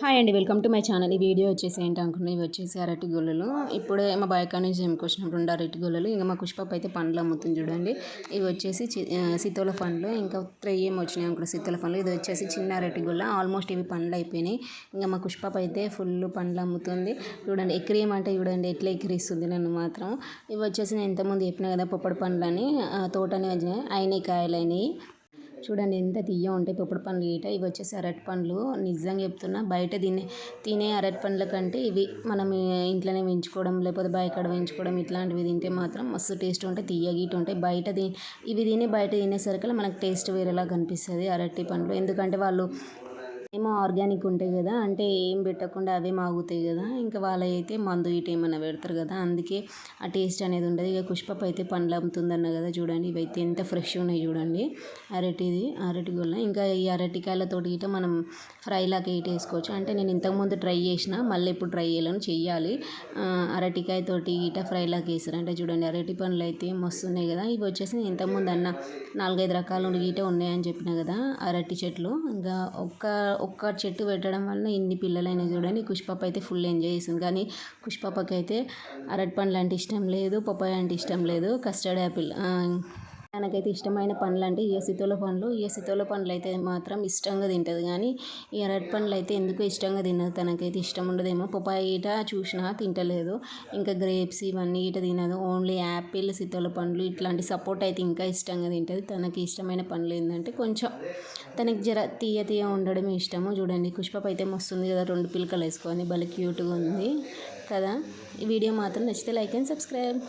Hi అండి welcome to my channel. ఈ video వచ్చేసి ఏంటి అనుకున్నా ఇవి వచ్చేసి అరటి గొల్లలు. ఇప్పుడే మా బైక్ నుంచి వచ్చినప్పుడు రెండు అరటి గొల్లలు. ఇంకా మా కుష్పప్ అయితే పండ్లు అమ్ముతుంది చూడండి. ఇవి వచ్చేసి సీతోల పండ్లు. ఇంకా త్రీ ఏం వచ్చినాయి అనుకున్న సీతోల పండ్లు. ఇది వచ్చేసి చిన్న అరటి గొల్ల. ఆల్మోస్ట్ ఇవి పండ్లు అయిపోయినాయి. ఇంకా మా పుష్పప్ అయితే ఫుల్ పండ్లు అమ్ముతుంది. చూడండి ఎక్కిరేయమంటే చూడండి ఎట్లా ఎక్కిరిస్తుంది నన్ను మాత్రం. ఇవి వచ్చేసి నేను ఇంతకుముందు చెప్పిన కదా పొప్పడి పండ్లు అని తోటని వచ్చినాయి అయినాయి కాయలు అయినాయి చూడండి ఎంత తీయ ఉంటాయి. పొప్పుడు పండ్లు గీట ఇవి వచ్చేసి అరటి పండ్లు. నిజంగా చెప్తున్నా బయట తినే తినే అరటి పండ్ల కంటే ఇవి మనం ఇంట్లోనే పెంచుకోవడం లేకపోతే బయకాడ పెంచుకోవడం ఇట్లాంటివి తింటే మాత్రం మస్తు టేస్ట్ ఉంటాయి తీయ గీట ఉంటాయి. బయట తి ఇవి తిని బయట తినేసరికి మనకు టేస్ట్ వేరేలా కనిపిస్తుంది అరటి పండ్లు. ఎందుకంటే వాళ్ళు ఏమో ఆర్గానిక్ ఉంటాయి కదా అంటే ఏం పెట్టకుండా అవే మాగుతాయి కదా ఇంకా అయితే మందు ఇటు ఏమైనా పెడతారు కదా అందుకే ఆ టేస్ట్ అనేది ఉండదు. ఇక పుష్పప్ అయితే పండ్లు అమ్ముతుందన్న కదా చూడండి ఇవైతే ఎంత ఫ్రెష్ ఉన్నాయి చూడండి అరటిది అరటి గొల్ల. ఇంకా ఈ అరటికాయలతోటి ఇట మనం ఫ్రై లాగా ఇటు వేసుకోవచ్చు. అంటే నేను ఇంతకుముందు ట్రై చేసిన మళ్ళీ ఇప్పుడు ట్రై చేయాలని చెయ్యాలి. అరటికాయతోటి ఇట ఫ్రై లాగా వేసారు. అంటే చూడండి అరటి పండ్లు అయితే మస్తు ఉన్నాయి కదా ఇవి వచ్చేసి ఇంతకుముందు అన్న నాలుగైదు రకాలు గీట ఉన్నాయని చెప్పిన కదా అరటి చెట్లు. ఇంకా ఒక్క ఒక్క చెట్టు పెట్టడం వల్ల ఇన్ని పిల్లలైనా చూడండి. కుష్పాప అయితే ఫుల్ ఎంజాయ్ చేసింది. కానీ కుష్పాపకి అయితే అరటి పండ్లు అంటే ఇష్టం లేదు పప్పాయ అంటే ఇష్టం లేదు. కస్టర్డ్ యాపిల్ తనకైతే ఇష్టమైన పండ్లు అంటే ఈ సితోల పండ్లు. ఈ సితోల పండ్లు అయితే మాత్రం ఇష్టంగా తింటుంది. కానీ ఈ అరటి పండ్లు అయితే ఎందుకు ఇష్టంగా తినదు. తనకైతే ఇష్టం ఉండదేమో. పపాయ ఈట చూసినా తింటలేదు. ఇంకా గ్రేప్స్ ఇవన్నీ ఈట తినదు. ఓన్లీ యాపిల్ సీతోల పండ్లు ఇట్లాంటి సపోర్ట్ అయితే ఇంకా ఇష్టంగా తింటుంది. తనకి ఇష్టమైన పండ్లు ఏంటంటే కొంచెం తనకి జర తీయ తీయ ఉండడం ఇష్టము. చూడండి పుష్పప అయితే మస్తుంది కదా. రెండు పిలకలు వేసుకొని. భలే క్యూట్గా ఉంది కదా. ఈ వీడియో మాత్రం నచ్చితే లైక్ అండ్ సబ్స్క్రైబ్.